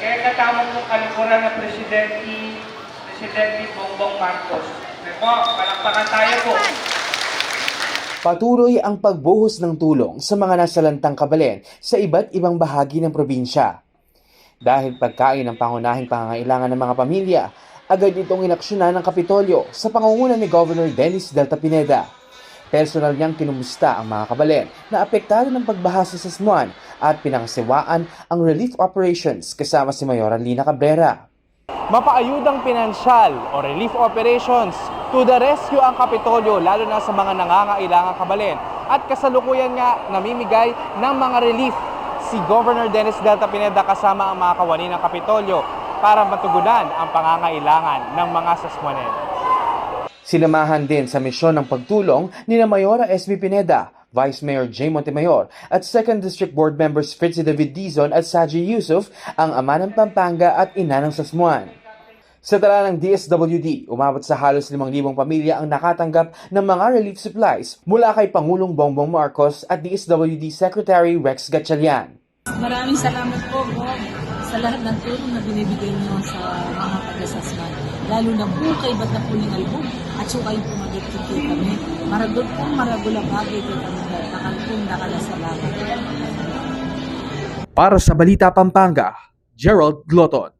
kaya katama po kalukuran ng Presidente, Presidente Bongbong Marcos. Okay po, palakpakan tayo po. Patuloy ang pagbuhos ng tulong sa mga nasalantang kabalen sa iba't ibang bahagi ng probinsya. Dahil pagkain ang pangunahing pangangailangan ng mga pamilya, agad itong inaksyonan ng Kapitolyo sa pangunguna ni Governor Dennis Delta Pineda. Personal niyang kinumusta ang mga kabalen na apektado ng pagbaha sa Sasmuan at pinangasiwaan ang relief operations kasama si Mayoran Lina Cabrera. Mapaayudang pinansyal o relief operations to the rescue ang Kapitolyo lalo na sa mga nangangailangang kabalen. At kasalukuyan nga namimigay ng mga relief si Governor Dennis Delta Pineda kasama ang mga kawani ng Kapitolyo para matugunan ang pangangailangan ng mga sasmonen. Sinamahan din sa misyon ng pagtulong ni na Mayora SB Pineda, Vice Mayor J. Montemayor at 2nd District Board members Fritzy David Dizon at Saji Yusuf, ang ama ng Pampanga at ina ng Sasmuan. Sa tala ng DSWD, umabot sa halos 5,000 pamilya ang nakatanggap ng mga relief supplies mula kay Pangulong Bongbong Marcos at DSWD Secretary Rex Gatchalian. Maraming salamat po, Bob, sa lahat ng tulong na binibigay niyo sa mga. Lalo na bukay ba't na puling album at sukay po magiging kami. Maragol po, maragol ang bagay ko kami nakalpong nakalasalamat. Para sa Balita Pampanga, Gerald Gloton.